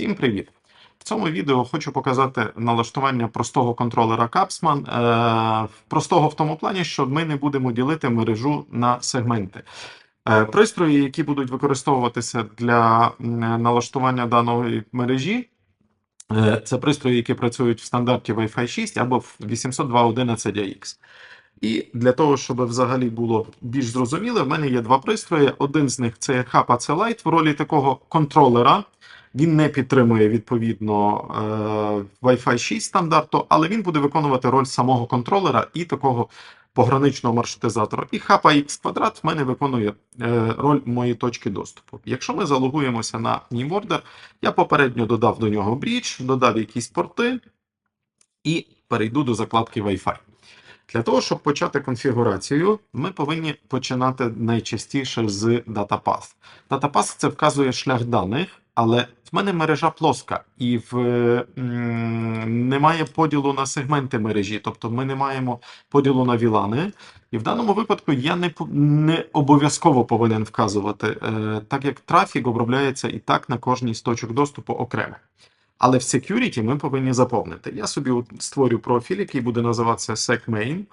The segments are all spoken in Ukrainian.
Всім привіт! В цьому відео хочу показати налаштування простого контролера Capsman. Е, простого в тому плані, що ми не будемо ділити мережу на сегменти. Е, пристрої, які будуть використовуватися для налаштування даної мережі, е, це пристрої, які працюють в стандарті Wi-Fi 6 або в 802.11ax. І для того, щоб взагалі було більш зрозуміло, в мене є два пристрої. Один з них це Hub AC Lite в ролі такого контролера. Він не підтримує відповідно е, Wi-Fi 6 стандарту, але він буде виконувати роль самого контролера і такого пограничного маршрутизатора. І Hub AX квадрат в мене виконує е, роль моєї точки доступу. Якщо ми залогуємося на NeMorder, я попередньо додав до нього брідж, додав якісь порти і перейду до закладки Wi-Fi. Для того, щоб почати конфігурацію, ми повинні починати найчастіше з DataPath. DataPath – це вказує шлях даних, але в мене мережа плоска і в, м, немає поділу на сегменти мережі, тобто ми не маємо поділу на вілани. І в даному випадку я не, не обов'язково повинен вказувати, е, так як трафік обробляється і так на кожній з точок доступу окремо. Але в security ми повинні заповнити. Я собі створю профіль, який буде називатися SecMain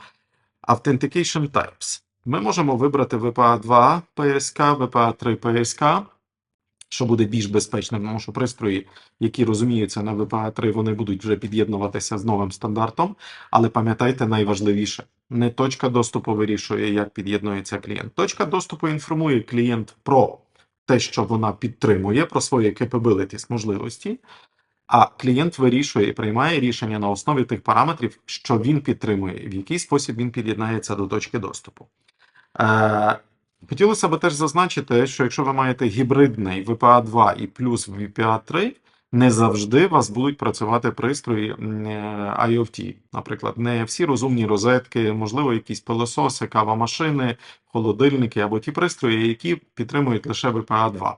Authentication Types. Ми можемо вибрати VPA2 PSK, VPA3 PSK, що буде більш безпечним, тому що пристрої, які розуміються на VPA3, вони будуть вже під'єднуватися з новим стандартом. Але пам'ятайте найважливіше: не точка доступу вирішує, як під'єднується клієнт. Точка доступу інформує клієнт про те, що вона підтримує, про свої capabilities, можливості. А клієнт вирішує і приймає рішення на основі тих параметрів, що він підтримує, в який спосіб він під'єднається до точки доступу. Е, хотілося б теж зазначити, що якщо ви маєте гібридний VPA 2 і плюс VPA 3, не завжди у вас будуть працювати пристрої е, IoT. Наприклад, не всі розумні розетки, можливо, якісь пилососи, кавомашини, холодильники або ті пристрої, які підтримують лише VPA 2.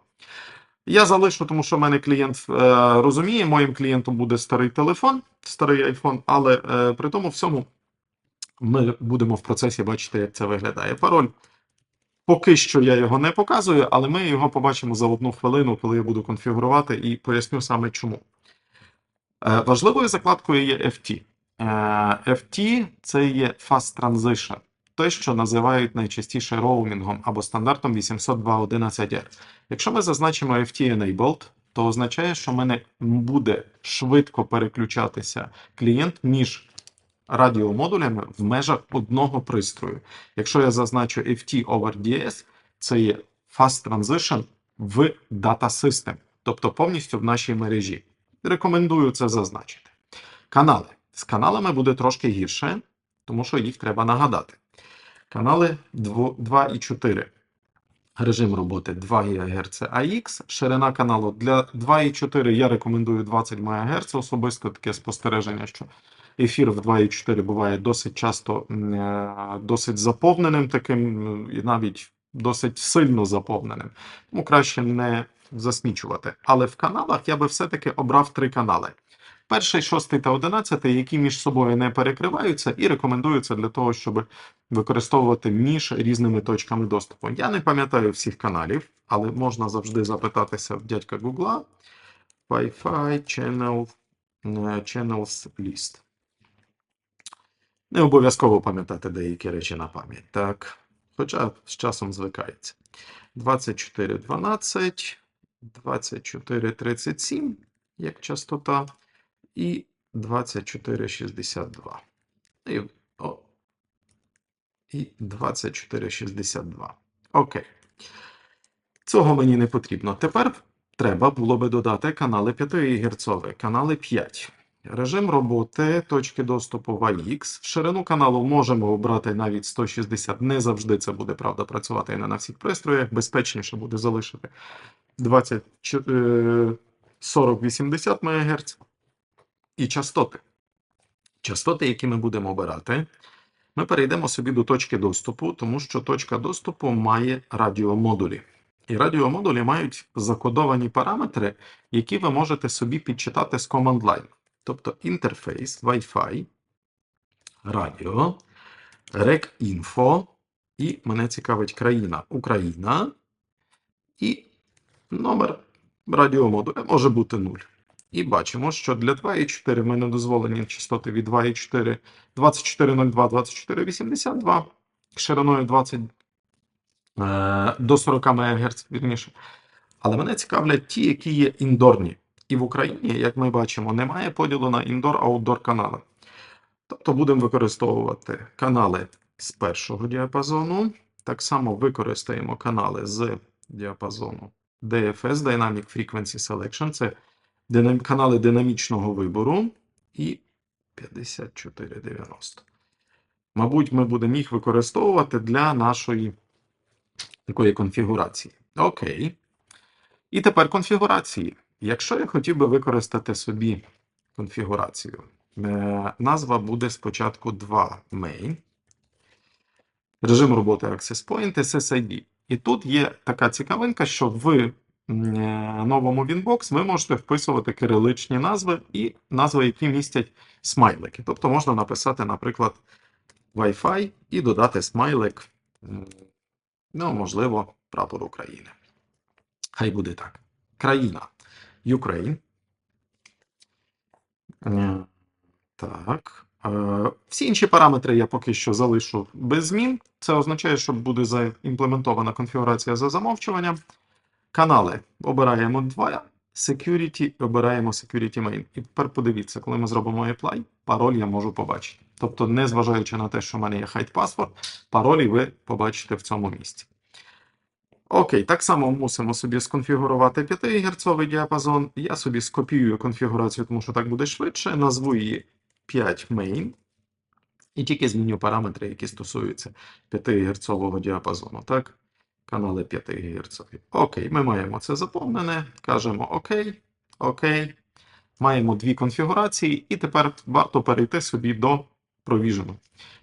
Я залишу, тому що в мене клієнт е, розуміє, моїм клієнтом буде старий телефон, старий iPhone, але е, при тому всьому ми будемо в процесі бачити, як це виглядає. Пароль. Поки що я його не показую, але ми його побачимо за одну хвилину, коли я буду конфігурувати, і поясню саме чому. Е, важливою закладкою є FT. Е, FT це є Fast Transition, те, що називають найчастіше роумінгом або стандартом 802.11r. Якщо ми зазначимо FT Enabled, то означає, що в мене буде швидко переключатися клієнт між радіомодулями в межах одного пристрою. Якщо я зазначу FT over DS, це є Fast Transition в Data System, тобто повністю в нашій мережі. Рекомендую це зазначити. Канали. З каналами буде трошки гірше, тому що їх треба нагадати. Канали 2 і 4. Режим роботи 2 ГГц AX, ширина каналу для 2,4 я рекомендую 20 МГц. Особисто таке спостереження, що ефір в 2,4 буває досить часто е, досить заповненим, таким і навіть досить сильно заповненим. Тому краще не засмічувати. Але в каналах я би все-таки обрав три канали. Перший, шостий та одинадцятий, які між собою не перекриваються, і рекомендуються для того, щоб використовувати між різними точками доступу. Я не пам'ятаю всіх каналів, але можна завжди запитатися в дядька Гугла Wi-Fi Channel, е, Channels List. Не обов'язково пам'ятати деякі речі на пам'ять, так. Хоча з часом звикається. 2412, 2437 як частота, і 2462. І, о, і 2462. Окей. Цього мені не потрібно. Тепер треба було би додати канали 5 ГГц, канали 5. Режим роботи, точки доступу в AX. Ширину каналу можемо обрати навіть 160. Не завжди це буде правда працювати і не на всіх пристроях. Безпечніше буде залишити 20, 40-80 МГц. І частоти. Частоти, які ми будемо обирати, ми перейдемо собі до точки доступу, тому що точка доступу має радіомодулі. І радіомодулі мають закодовані параметри, які ви можете собі підчитати з line. Тобто інтерфейс, Wi-Fi, радіо, rec-info, і мене цікавить країна Україна, і номер радіомодуля може бути 0. І бачимо, що для 2.4 ми не дозволені частоти від 2.4 2402, 2482 шириною 20 е, до 40 МГц, вірніше. Але мене цікавлять ті, які є індорні. І в Україні, як ми бачимо, немає поділу на індор-аутдор канали. Тобто будемо використовувати канали з першого діапазону. Так само використаємо канали з діапазону DFS Dynamic Frequency Selection. Це канали динамічного вибору і 5490. Мабуть, ми будемо їх використовувати для нашої такої конфігурації. Окей. І тепер конфігурації. Якщо я хотів би використати собі конфігурацію, е, назва буде спочатку 2 main, режим роботи Access Point, SSID. І тут є така цікавинка, що в е, новому Winbox ви можете вписувати кириличні назви і назви, які містять смайлики. Тобто можна написати, наприклад, Wi-Fi і додати смайлик, ну, можливо, прапор України. Хай буде так. Країна Ukraine. Е, Так. Е, Всі інші параметри я поки що залишу без змін. Це означає, що буде заімплементована конфігурація за замовчуванням. Канали обираємо два. Security обираємо Security Main. І тепер подивіться, коли ми зробимо apply, пароль я можу побачити. Тобто, незважаючи на те, що в мене є hide password, паролі ви побачите в цьому місці. Окей, так само мусимо собі сконфігурувати 5 Гц діапазон. Я собі скопіюю конфігурацію, тому що так буде швидше. Назву її 5 main. І тільки зміню параметри, які стосуються 5 Гц діапазону. Так? Канали 5 Гц. Окей, ми маємо це заповнене. Кажемо ОК, ОК. Маємо дві конфігурації, і тепер варто перейти собі до провіжену.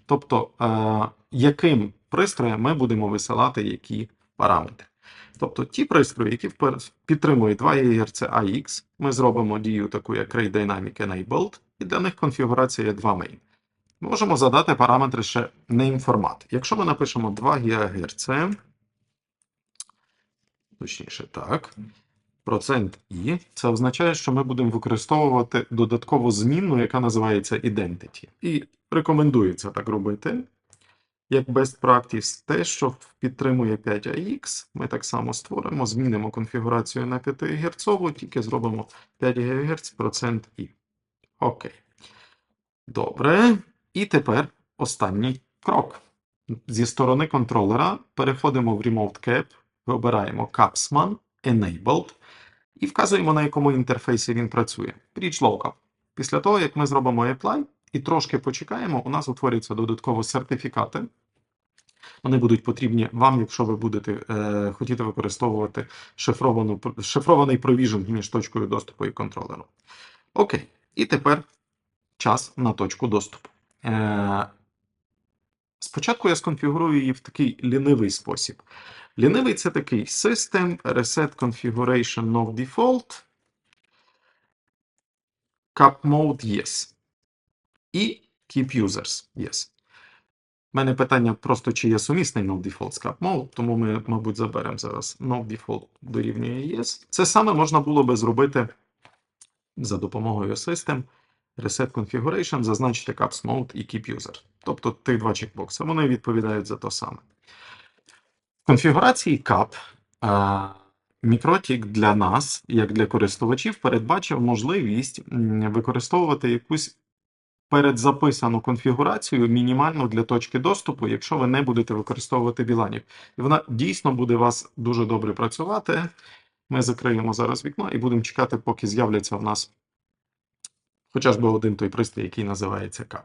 Тобто, е, яким пристроєм ми будемо висилати які параметри. Тобто ті пристрої, які підтримують 2 ГГц AX, ми зробимо дію таку, як Ray Dynamic Enabled, і для них конфігурація є 2 main. Можемо задати параметри ще name формат. Якщо ми напишемо 2 ГГц, точніше так, процент І, це означає, що ми будемо використовувати додаткову змінну, яка називається Identity. І рекомендується так робити. Як best practice, те, що підтримує 5AX, ми так само створимо, змінимо конфігурацію на 5 Гц, тільки зробимо 5 ГГц процент І. Окей. Добре. І тепер останній крок. Зі сторони контролера переходимо в Remote Cap, вибираємо Capsman, Enabled і вказуємо, на якому інтерфейсі він працює. Reach Local. Після того, як ми зробимо Apply і трошки почекаємо, у нас утворюються додатково сертифікати. Вони будуть потрібні вам, якщо ви будете е, хотіти використовувати шифровану, шифрований провіжен між точкою доступу і контролером. Окей. І тепер час на точку доступу. Е, спочатку я сконфігурую її в такий лінивий спосіб. Лінивий це такий System, Reset Configuration No Default, Cap Mode Yes. І Keep Users Yes. У мене питання просто, чи є сумісний No Default з Cap Mode, тому ми, мабуть, заберемо зараз No Default дорівнює Yes. Це саме можна було би зробити за допомогою System, Reset Configuration, зазначити Caps Mode і Keep User. Тобто тих два чекбокси, вони відповідають за те саме. В конфігурації CAP е, Мікротік для нас, як для користувачів, передбачив можливість використовувати якусь передзаписану конфігурацію мінімальну для точки доступу, якщо ви не будете використовувати біланів. І вона дійсно буде вас дуже добре працювати. Ми закриємо зараз вікно і будемо чекати, поки з'являться в нас хоча би один той пристрій, який називається CAP.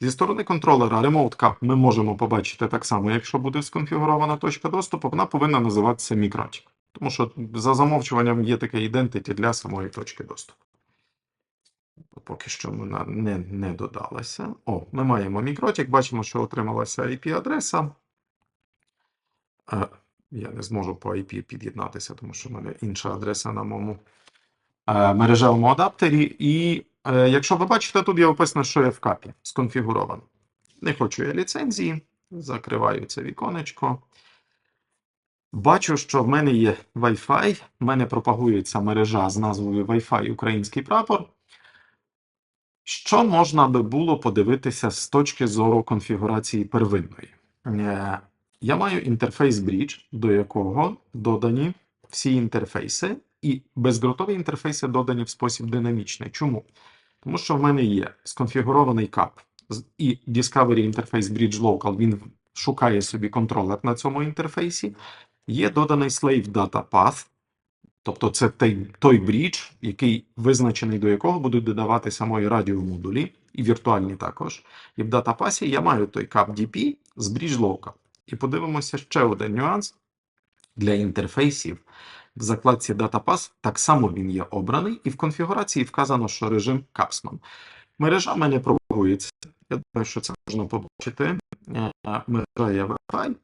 Зі сторони контролера Remote Cap ми можемо побачити так само, якщо буде сконфігурована точка доступу, вона повинна називатися Мікротік. Тому що за замовчуванням є таке identity для самої точки доступу. Поки що вона не, не додалася. О, ми маємо Мікротік, бачимо, що отрималася IP-адреса. Е, Я не зможу по IP під'єднатися, тому що в мене інша адреса на моєму е, мережевому адаптері. І е, якщо ви бачите, тут є описано, що є в капі сконфігуровано. Не хочу я ліцензії, закриваю це віконечко. Бачу, що в мене є Wi-Fi, в мене пропагується мережа з назвою Wi-Fi Український прапор. Що можна би було подивитися з точки зору конфігурації первинної? Е, Я маю інтерфейс Bridge, до якого додані всі інтерфейси, і бездротові інтерфейси додані в спосіб динамічний. Чому? Тому що в мене є сконфігурований кап і Discovery Interface Bridge Local, він шукає собі контролер на цьому інтерфейсі. Є доданий Slave Data Path, тобто це той, той брідж, який визначений до якого будуть додаватися мої радіомодулі, і віртуальні також. І в датапасі я маю той DP з Bridge Local. І подивимося ще один нюанс для інтерфейсів. В закладці DataPass так само він є обраний, і в конфігурації вказано, що режим Capsman. Мережа мене пропагується. Я думаю, що це можна побачити. Е, Мережа є Wi-Fi.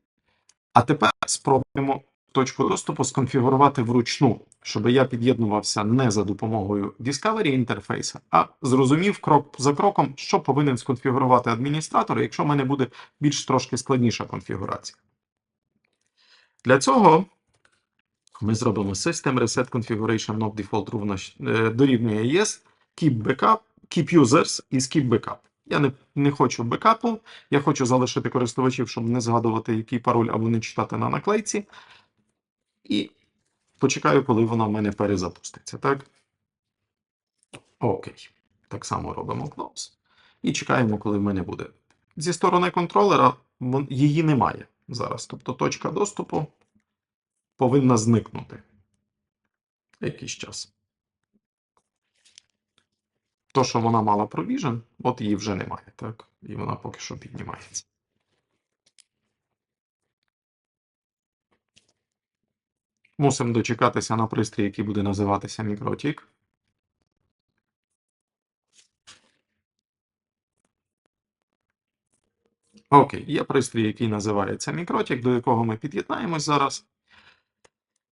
А тепер спробуємо точку доступу сконфігурувати вручну, щоб я під'єднувався не за допомогою Discovery інтерфейса, а зрозумів крок за кроком, що повинен сконфігурувати адміністратор, якщо в мене буде більш трошки складніша конфігурація. Для цього ми зробимо System Reset Configuration Not Default е, дорівнює Yes, Keep Backup, Keep Users і Skip Backup. Я не, не хочу бекапу, я хочу залишити користувачів, щоб не згадувати, який пароль або не читати на наклейці. І почекаю, коли вона в мене перезапуститься. Так? Окей. Так само робимо Close. І чекаємо, коли в мене буде. Зі сторони контролера її немає зараз. Тобто точка доступу повинна зникнути. Якийсь час. То, що вона мала Provision, от її вже немає, так? І вона поки що піднімається. Мусимо дочекатися на пристрій, який буде називатися Мікротік. Окей, є пристрій, який називається Мікротік, до якого ми під'єднаємось зараз.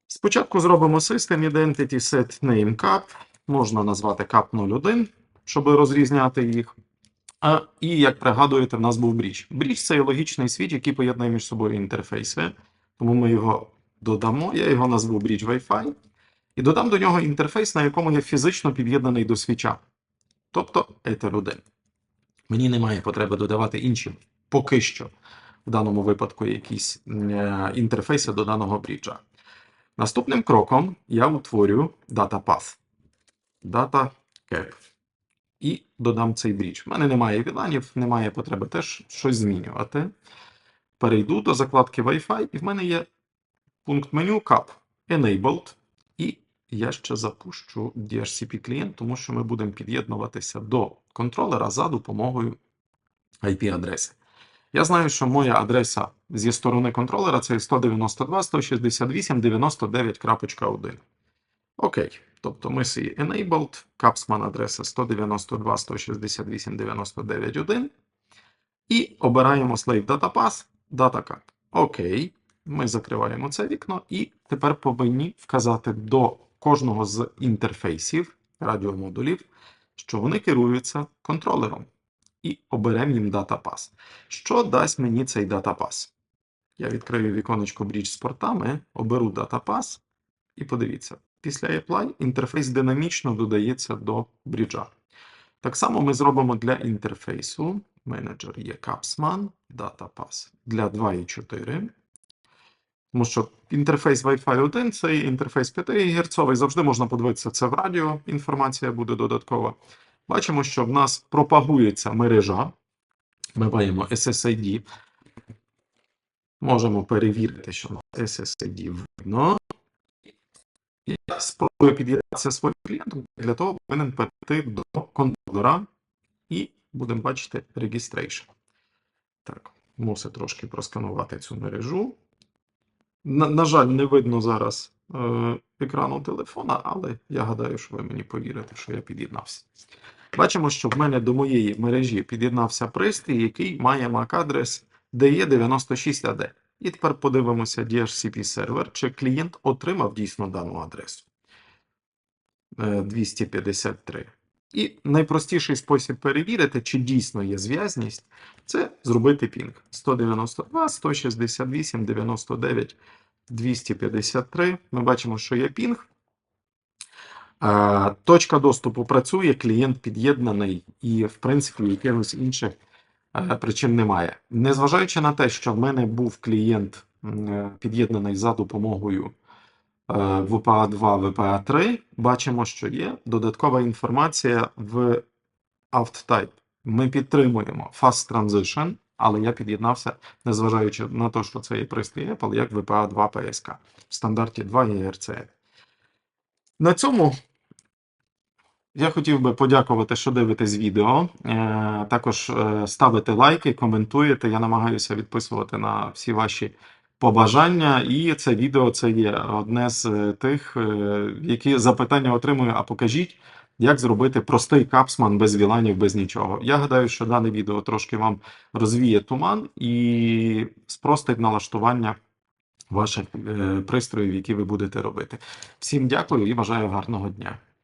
Спочатку зробимо System Identity Set Name Cap. Можна назвати Cap 01, щоб розрізняти їх. А, і як пригадуєте, в нас був бріч. Бріч це є логічний світ, який поєднує між собою інтерфейси. Тому ми його додамо. Я його назву Bridge Wi-Fi. І додам до нього інтерфейс, на якому я фізично під'єднаний до свіча. Тобто Ether 1. Мені немає потреби додавати інші поки що, в даному випадку, якісь е, інтерфейси до даного бріджа. Наступним кроком я утворю Data Path. Data Cap. І додам цей брідж. У мене немає віланів, немає потреби теж щось змінювати. Перейду до закладки Wi-Fi, і в мене є пункт меню Cap Enabled. І я ще запущу DHCP клієнт, тому що ми будемо під'єднуватися до контролера за допомогою IP-адреси. Я знаю, що моя адреса зі сторони контролера це 192.168.99.1. Окей. Тобто ми свій enabled, Capsman адреса 192.168.99.1 і обираємо Slave Data Path, Data Cap. Окей. Ми закриваємо це вікно і тепер повинні вказати до кожного з інтерфейсів радіомодулів, що вони керуються контролером. І оберемо їм Pass. Що дасть мені цей Pass? Я відкрию віконечко Bridge з портами, оберу Pass, і подивіться, після Apply інтерфейс динамічно додається до бріджа. Так само ми зробимо для інтерфейсу. Менеджер є Capsman, Data Pass для 2.4. Тому що інтерфейс Wi-Fi 1 це інтерфейс 5 ГГц, завжди можна подивитися це в радіо, інформація буде додаткова. Бачимо, що в нас пропагується мережа. Ми маємо SSID. Можемо перевірити, що SSID видно. Я спробую під'єднатися своїм клієнтом. Для того повинен перейти до контролера і будемо бачити registration. Так, мусить трошки просканувати цю мережу. На, на жаль, не видно зараз е, екрану телефона, але я гадаю, що ви мені повірите, що я під'єднався. Бачимо, що в мене до моєї мережі під'єднався пристрій, який має MAC-адрес DE96AD. І тепер подивимося DHCP сервер, чи клієнт отримав дійсно дану адресу. Е, 253. І найпростіший спосіб перевірити, чи дійсно є зв'язність, це зробити пінг 192, 168, 99, 253. Ми бачимо, що є пінг. Точка доступу працює, клієнт під'єднаний, і, в принципі, якихось інших е, причин немає. Незважаючи на те, що в мене був клієнт е, під'єднаний за допомогою е, VPA 2, VPA 3, бачимо, що є додаткова інформація в AuthType. Ми підтримуємо Fast Transition, але я під'єднався, незважаючи на те, що це є пристрій Apple, як VPA 2 PSK в стандарті 2 ERC. На цьому я хотів би подякувати, що дивитесь відео. Е, Також е, ставите лайки, коментуєте. Я намагаюся відписувати на всі ваші побажання. І це відео це є одне з е, тих, е, які запитання отримую. А покажіть, як зробити простий капсман без віланів, без нічого. Я гадаю, що дане відео трошки вам розвіє туман і спростить налаштування ваших е, пристроїв, які ви будете робити. Всім дякую і бажаю гарного дня.